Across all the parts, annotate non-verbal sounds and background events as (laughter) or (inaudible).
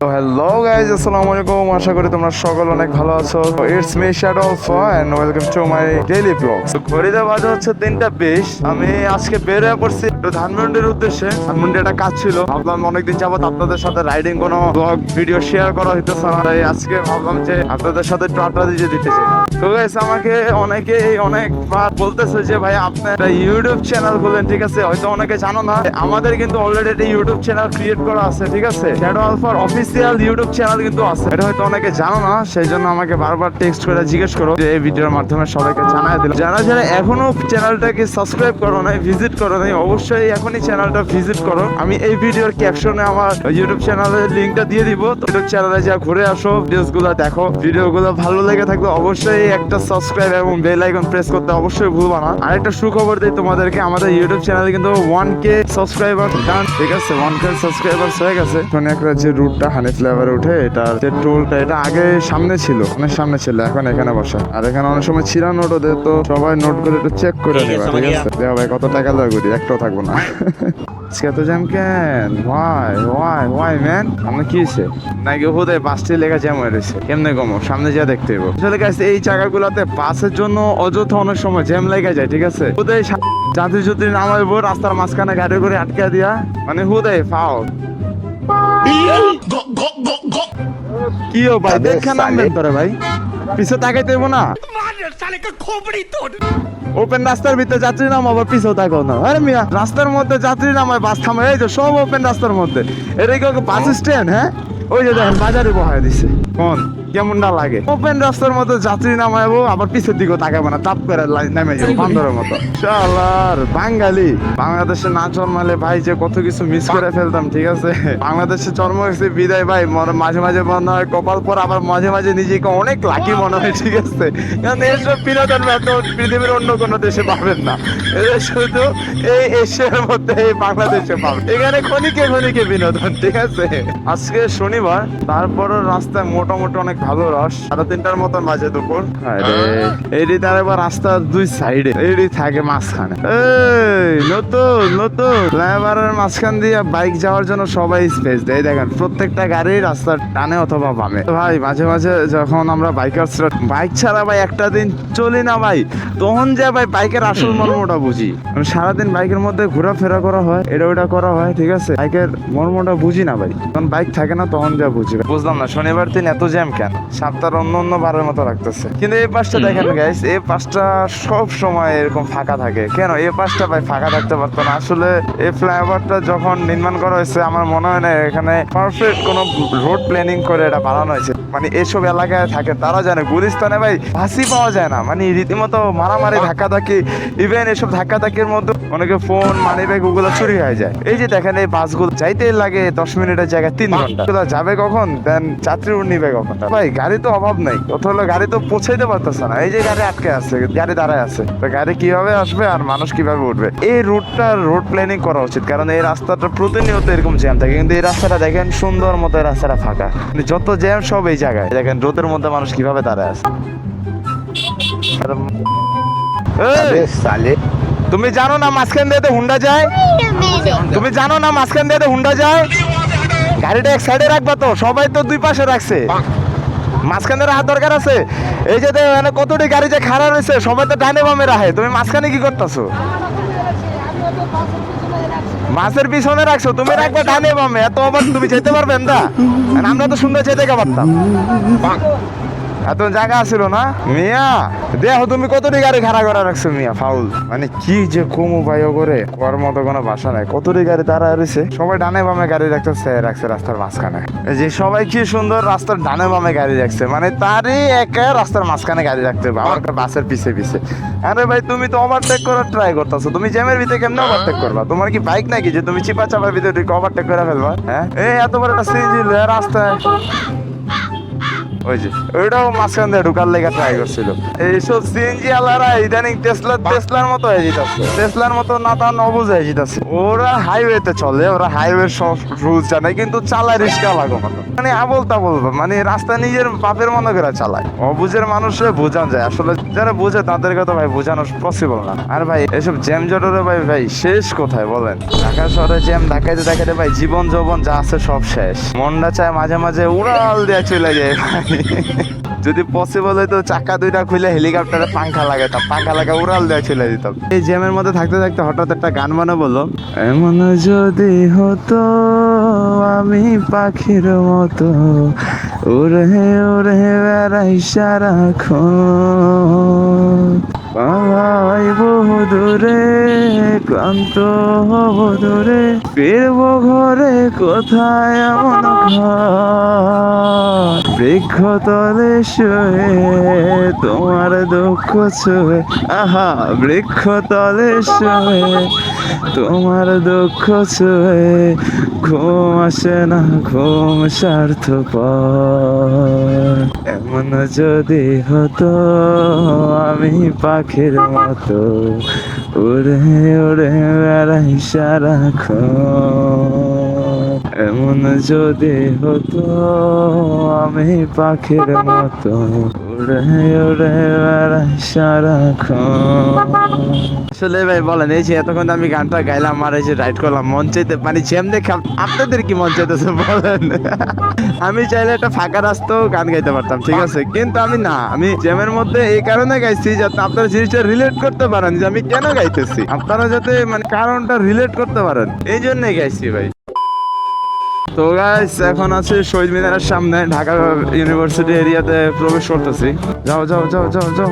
Hello guys আলাইকুম। আশা করি তোমরা সকল অনেক ভালো আছো। It's me Shadow of and welcome to my daily blog ঘড়িতে বাজে হচ্ছে তিনটা বিশ। আমি আজকে বের হয়ে পড়ছি ধানমন্ডির উদ্দেশ্যে। ধানমন্ডি একটা কাজ ছিল। ভাবলাম অনেকদিন আপনাদের সাথে রাইডিং কোনো ব্লগ ভিডিও শেয়ার করা হইতেছে না। তাই আজকে ভাবলাম যে আপনাদের সাথে একটু আড্ডা দিয়ে তো গাইস আমাকে অনেকে অনেকবার বলতেছে যে, ভাই আপনার ইউটিউব চ্যানেল খুলেন, ঠিক আছে? হয়তো অনেকে জানো না। আমাদের কিন্তু অলরেডি একটা ইউটিউব চ্যানেল ক্রিয়েট করা আছে, ঠিক আছে? শ্যাডো আলফার অফিসিয়াল ইউটিউব চ্যানেল কিন্তু আছে। এটা হয়তো অনেকে জানো না সেই জন্য আমাকে বারবার টেক্সট করে জিজ্ঞেস করো যে এই ভিডিওর মাধ্যমে সবাইকে জানাই দিলাম। যারা যারা এখনও চ্যানেলটাকে সাবস্ক্রাইব করো নাই ভিজিট করো নাই, অবশ্যই এখনই চ্যানেলটা ভিজিট করো। আমি এই ভিডিওর ক্যাপশনে আমার ইউটিউব চ্যানেলের লিংকটা দিয়ে দিব। ইউটিউব চ্যানেলে যা ঘুরে আসো ভিডিওসগুলো দেখো। ভিডিও গুলো ভালো লেগে থাকলে অবশ্যই একটা সাবস্ক্রাইব এবং বেল আইকন প্রেস করতে অবশ্যই ভুলবা না। আর একটা সুখবর দিই তোমাদেরকে, আমাদের ইউটিউব চ্যানেলে কিন্তু ওয়ান কে সাবস্ক্রাইবার ঠিক আছে ওয়ান কে সাবস্ক্রাইবার হয়ে গেছে। এখন একটা যে রুটটা হানি ফ্লেভারে উঠে এটা যে টোলটা এটা আগে সামনে ছিল অনেক সামনে ছিল এখন এখানে বসা। আর এখানে অনেক সময় ছিলা নোট ওদের তো সবাই নোট করে একটু চেক করে নেবা ঠিক আছে? দেওয়া ভাই কত টাকা দেওয়া করি একটাও থাকব না। (laughs) আজকে এত জ্যাম কেন? ওয়াই ওয়াই ওয়াই ম্যান আমরা কি হয়েছে? নাকি হুদে বাসটি লেখা জ্যাম হয়ে রয়েছে। কেমনে কমো? সামনে যা দেখতে হইব। আসলে guys, এই জায়গাগুলোতে বাসের জন্য অযথা অনেক সময় জ্যাম লেগে যায় ঠিক আছে? হুদে যাত্রী যদি নামাইবো রাস্তার মাঝখানে গাড়ি করে আটকে দিয়া মানে হুদে ফাও। কি ও ভাই দেখে নামবেন তোরে ভাই। পিছে তাকাইতে হইব না। ওপেন রাস্তার ভিতরে যাত্রী নাম আবার পিছেও থাকো না। আরে মিয়া রাস্তার মধ্যে যাত্রী নামায় বাস থামে এই যে সব ওপেন রাস্তার মধ্যে। এটা কি বাস স্ট্যান্ড হ্যাঁ? ওই যে দেখেন বাজারে বহায় দিছে। কোন? কেমনটা লাগে? ওপেন রাস্তার মতো যাত্রী নামাইবো আবার পিছের দিকেও তাকাবো না তাপ করে নেমে যাব বান্দরের মতো। শালার বাঙালি বাংলাদেশে না জন্মালে ভাই যে কত কিছু মিস করে ফেলতাম ঠিক আছে? বাংলাদেশে জন্ম হয়েছে বিদায় ভাই মাঝে মাঝে মনে হয় কপাল পর আবার মাঝে মাঝে নিজেকে অনেক লাকি মনে হয় ঠিক আছে? কারণ এইসব বিনোদন এত পৃথিবীর অন্য কোনো দেশে পাবেন না। শুধু এই এশিয়ার মধ্যে এই বাংলাদেশে পাবেন এখানে ক্ষণিকে ক্ষণিকে বিনোদন ঠিক আছে? আজকে শনিবার তারপরও রাস্তায় মোটামুটি অনেক ভালো রস। সাড়ে তিনটার মতন বাজে দুপুর। আরে এইটি তার এবার রাস্তার দুই সাইডে। এইটি থাকে মাঝখানে। এই নতুন নতুন। ফ্লাইওভারের মাঝখান দিয়ে বাইক যাওয়ার জন্য সবাই স্পেস দেয়। দেখেন প্রত্যেকটা গাড়ি রাস্তার ডানে অথবা বামে। ভাই মাঝে মাঝে যখন আমরা বাইকার্সরা বাইক ছাড়া ভাই একটা দিন চলি না ভাই। তখন যে ভাই বাইকের আসল মর্মটা বুঝি। সারাদিন বাইকের মধ্যে ঘোরাফেরা করা হয় এটা ওটা করা হয় ঠিক আছে? বাইকের মর্মটা বুঝি না ভাই। যখন বাইক থাকে না তখন যা বুঝি। বুঝলাম না শনিবার দিন এত জ্যাম কেন? সাতটার অন্য অন্য বারের মতো রাখতেছে কিন্তু এই পাশটা দেখেন গাইস এই পাশটা সব সময় এরকম ফাঁকা থাকে। কেন? এই পাশটা ভাই ফাঁকা থাকতে পারতো না। আসলে এই ফ্লাইওভারটা যখন নির্মাণ করা হয়েছে আমার মনে হয় না এখানে পারফেক্ট কোনো রোড প্ল্যানিং করে এটা বানানো হয়েছে। মানে এসব এলাকায় থাকে তারা জানে। গুলিস্তানে ভাই ফাঁসি পাওয়া যায় না। মানে রীতিমতো মারামারি ধাক্কা ধাক্কি ইভেন এসব ধাক্কা ধাক্কির মধ্যে অনেকে ফোন মানি ব্যাগ ওগুলো চুরি হয়ে যায়। এই যে দেখেন এই বাসগুলো যাইতে লাগে দশ মিনিটের জায়গায় তিন ঘণ্টা। যাবে কখন? দেন যাত্রী নিবে কখন? ভাই গাড়ি তো অভাব নাই। কথা হলো গাড়ি তো পৌঁছাইতে পারতেছে না। এই যে গাড়ি আটকে আছে গাড়ি দাঁড়ায় আছে। তো গাড়ি কীভাবে আসবে আর মানুষ কীভাবে উঠবে? এই রুটটা রোড প্ল্যানিং করা উচিত। কারণ এই রাস্তাটা প্রতিনিয়ত এরকম জ্যাম থাকে। কিন্তু এই রাস্তাটা দেখেন সুন্দর মতো এই রাস্তাটা ফাঁকা। মানে যত জ্যাম সব এই জায়গায়। দেখেন রোদের মধ্যে মানুষ কীভাবে দাঁড়ায় আছে। তুমি জানো না মাঝখান দিয়ে তো হুন্ডা যায়? তুমি জানো না মাঝখান দিয়ে তো হুন্ডা যায়? গাড়িটা এক সাইডে রাখবা তো সবাই তো দুই পাশে রাখছে। মাঝখানে রাখার দরকার আছে? এই যে মানে কতটি গাড়ি যে খারাপ রয়েছে সবাই তো ডানে বামে রাখে। তুমি মাঝখানে কি করতেছো? মাছের পিছনে রাখছো, তুমি রাখবে ডানে বামে, এত আবার তুমি যেতে পারবেন না। আমরা তো সুন্দর যেতে পারতাম এত জায়গা ছিল না? মিয়া দেখো তুমি কতটি গাড়ি খাড়া করে রাখছো মিয়া? ফাউল। মানে কি যে কমু ভাই করে? কর মতো কোনো বাসা নাই। কতটি গাড়ি তারা রয়েছে সবাই ডানে বামে গাড়ি রাখতেছে রাখছে রাস্তার মাঝখানে। যে সবাই কি সুন্দর রাস্তার ডানে বামে গাড়ি রাখছে। মানে তারই একা রাস্তার মাঝখানে গাড়ি রাখতে হবে আমার বাসের পিছে পিছে। আরে ভাই, তুমি তো ওভারটেক করার ট্রাই করতেছো। তুমি জ্যামের ভিতরে কেমনে ওভারটেক করবা? তোমার কি বাইক নাকি যে তুমি চিপা চাপার ভিতরে ওভারটেক করে ফেলবা? হ্যাঁ? এই এত বড় একটা সিজি রাস্তায়। ওই যে, ওইটাও মাঝখান দিয়ে ঢুকার লেগে ট্রাই করছিল। এইসব সিএনজি আলারা ইদানিং টেসলা টেসলার মতো হয়ে যেতেছে। টেসলার মতো না তা নবুজ হয়ে যেতেছে। ওরা হাইওয়েতে চলে, ওরা হাইওয়ে সব রুলস জানে, কিন্তু চালায় রিস্কা লাগো মানে আবল তাবল মানে রাস্তা নিজের বাপের মনে করে চালায়। অবুঝের মানুষরা বোঝান যায়। আসলে যারা বোঝে তাদেরকে কথা ভাই, বোঝানো পসিবল না। আর ভাই, এসব জ্যাম জটরে ভাই ভাই, শেষ কোথায় বলেন? ঢাকা শহরে জ্যাম ঢাকাইতে দেখাতে ভাই, জীবন যৌবন যা আছে সব শেষ। মনটা চায় মাঝে মাঝে উড়াল দিয়ে চলে যায় ভাই। যদি পসিবল হইতো চাকা দুইটা খুলে হেলিকপ্টারে পাংখা লাগাতাম। পাংখা লাগা উড়াল দেওয়া চলে দিতাম। এই জ্যামের মধ্যে থাকতে থাকতে হঠাৎ একটা গান মানে বলল এমন যদি হতো আমি পাখির মতো উড়ে উড়ে বেড়াই সারাক্ষণ। দূরে ক্লান্ত হব দূরে ফিরব ঘরে কোথায় এমন বৃক্ষ তলে শুয়ে তোমার দুঃখ ছুঁয়ে, আহা বৃক্ষ তলে শুয়ে তোমার দুঃখ ছুঁয়ে, ঘুম আসে না, ঘুম স্বার্থপর। এমন যদি হতো আমি পাখির মতো উড়ে ওরে বেড়াই সারাক্ষণ। এমন যদি হতো আমি পাখির মতো আসলে ভাই বলেন, এই যে এতক্ষণ আমি গানটা গাইলাম আর এই যে করলাম, মন চাইতে মানে দেখে আপনাদের কি মন চাইতেছে বলেন? আমি চাইলে একটা ফাঁকা রাস্তাও গান গাইতে পারতাম, ঠিক আছে? কিন্তু আমি না, আমি জ্যামের মধ্যে এই কারণে গাইছি যাতে আপনারা জিনিসটা রিলেট করতে পারেন যে আমি কেন গাইতেছি। আপনারা যাতে মানে কারণটা রিলেট করতে পারেন, এই জন্যই গাইছি ভাই। তো গাইস এখন আছে শহীদ মিনারের সামনে ঢাকা ইউনিভার্সিটি এরিয়াতে প্রবেশ করতেছি। যাও যাও যাও যাও যাও।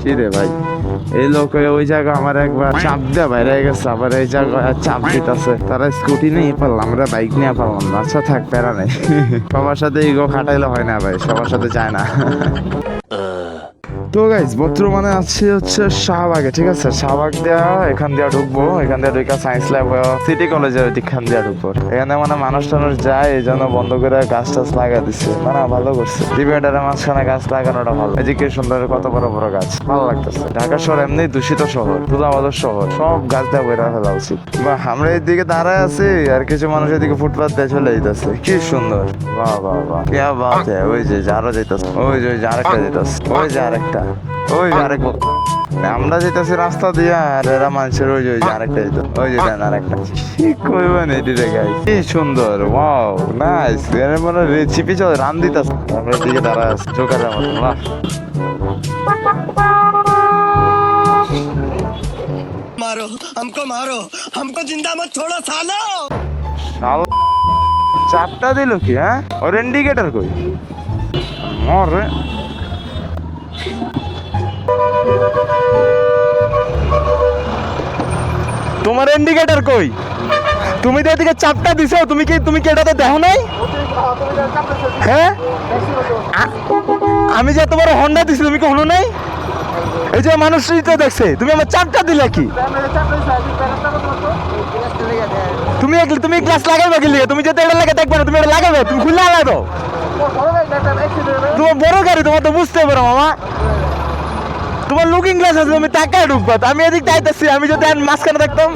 কি রে ভাই? এই লোক ওই জায়গা আমার একবার চাপ দেওয়া বাইরে গেছে আবার এই জায়গায় চাপ দিতেছে। তারা স্কুটি নিয়ে পারলাম আমরা বাইক নিয়ে পারলাম না। আচ্ছা থাক প্যারা নেই। সবার সাথে ইগো খাটাইলে হয় না ভাই সবার সাথে যায় না। তো গাইজ বর্তমানে আছে হচ্ছে শাহবাগে, ঠিক আছে? শাহবাগ দেওয়া এখান দিয়ে ঢুকবো, এখান দিয়ে ঢুকা সায়েন্স ল্যাব সিটি কলেজের এখান দিয়ে ঢুকবো। এখানে মানে মানুষ টানুষ যায়, এই জন্য বন্ধ করে গাছ টাছ লাগা দিচ্ছে মানে ভালো করছে। ডিবেটারের মাঝখানে গাছ লাগানোটা ভালো। এদিকে সুন্দর, কত বড় বড় গাছ। ভালো লাগতেছে। ঢাকা শহর এমনি দূষিত শহর ধুলাবাদর শহর। সব গাছ দিয়ে বেরা ফেলা উচিত। বা আমরা এদিকে দাঁড়ায় আছি, আর কিছু মানুষ এদিকে ফুটপাথ দিয়ে চলে যেতেছে কি সুন্দর। বাহ বাহ বাহ। কে বাত হ্যাঁ ওই যে যারা যেতেছে ওই যে ওই যে আরেকটা যেতেছে ওই যে আরেকটা। ওই যে আরেক ব- আমরা যেতেছি রাস্তা দিয়ে আর এরা মানুষের ওই যে ওই যে আরেকটা যেত ওই যে দেন আরেকটা কি কইবেন এটি রে গাই কি সুন্দর ওয়াও নাইস এর মনে রেসিপি চল রান দিতাস আমরা দিকে দাঁড়ায় আছি চোখারের মতো বাহ मारो हमको मारो हमको जिंदा मत छोड़ो सालो শালা চারটা দিল কি হ্যাঁ ওর ইন্ডিকেটর কই মর রে তোমার ইন্ডিকেটর কই? তুমি তো এদিকে চাপটা দিছো, তুমি কি তুমি কি এটাতে দেখো নাই? হ্যাঁ? আমি যে তোমার হন্ডা দিছি, তুমি কি হলো নাই? এই যে মানুষই তো দেখছে, তুমি আমার চাপটা দিলে কি? তুমি তুমি গ্লাস লাগাবে কি? তুমি যদি এটা লাগে দেখবে তুমি এটা লাগাবে তুমি খুলে লাগাই তোমার বড় গাড়ি, তোমার তো বুঝতে পারো মামা। তোমার লুকিং গ্লাস আছে, তুমি টাকায় ঢুকবা। আমি এদিক চাইতেছি আমি যদি মাঝখানে থাকতাম।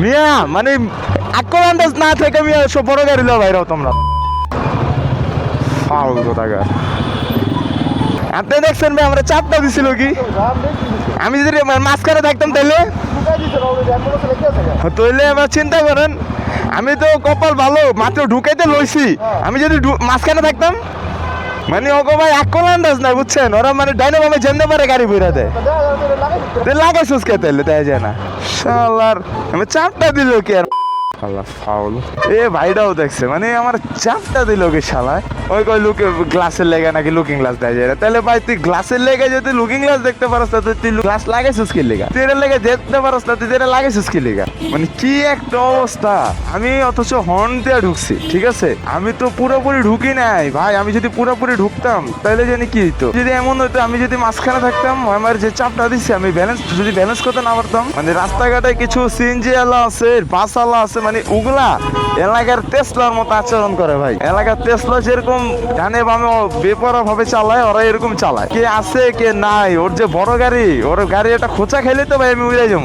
মিয়া মানে আকল আন্দাজ না থেকে মিয়া, সব বড় গাড়ি লো বাইরেও তোমরা। ফাউল কোথাকার আপনি দেখছেন ভাই, আমরা চাপটা দিছিল কি? আমি যদি মাঝখানে থাকতাম তাহলে তাহলে এবার চিন্তা করেন, আমি তো কপাল ভালো, মাত্র ঢুকাইতে লইছি। আমি যদি মাঝখানে থাকতাম মানে ওগো ভাই আকল আন্দাজ না বুঝছেন? ওরা মানে ডাইনো বামে জানতে পারে গাড়ি ভিড়া দেয়। লাগে লাগাইছিস কে তাহলে তাই যায় না। শালার আমি চাপটা দিল কি আর? শালা ফাউল। এ ভাইটাও দেখছে মানে আমার চাপটা দিল কি শালা ওই কই লুকে গ্লাসের লেগে নাকি লুকিং গ্লাস দেয় যায় তাহলে ভাই, তুই গ্লাসের লেগে যদি লুকিং গ্লাস দেখতে পারস তা তুই গ্লাস লাগাইছিস কি লেগা? তুই লেগে দেখতে পারস না তুই এটা লাগাইছিস কি লেগা? মানে কি একটা অবস্থা। আমি অথচ হর্ন দিয়ে ঢুকছি, ঠিক আছে? আমি তো পুরোপুরি ঢুকি নাই। ভাই, আমি যদি পুরোপুরি ঢুকতাম, তাহলে জানি কি হইতো? যদি এমন হতো আমি যদি মাঝখানে থাকতাম, আমার যে চাপটা দিচ্ছি আমি ব্যালেন্স যদি ব্যালেন্স করতে না পারতাম মানে রাস্তাঘাটে কিছু সিএনজি আলা আছে, বাস আলা আছে মানে উগলা এলাকার তেসলার মতো আচরণ করে ভাই। এলাকার তেসলা যেরকম ধানে বামে বেপরা ভাবে চালায়, ওরা এরকম চালায়। কে আছে, কে নাই, ওর যে বড় গাড়ি, ওর গাড়ি এটা খোঁচা খেলে তো ভাই আমি উড়ে যাব।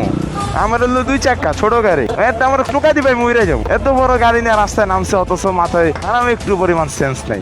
আমার হলো দুই চাক্কা, ছোট গাড়ি। এটা আমার টোকা দিবে আমি উড়ে যাব। এত বড় গাড়ি নিয়ে রাস্তায় নামছে, অথচ মাথায় আমি একটু পরিমাণ সেন্স নাই।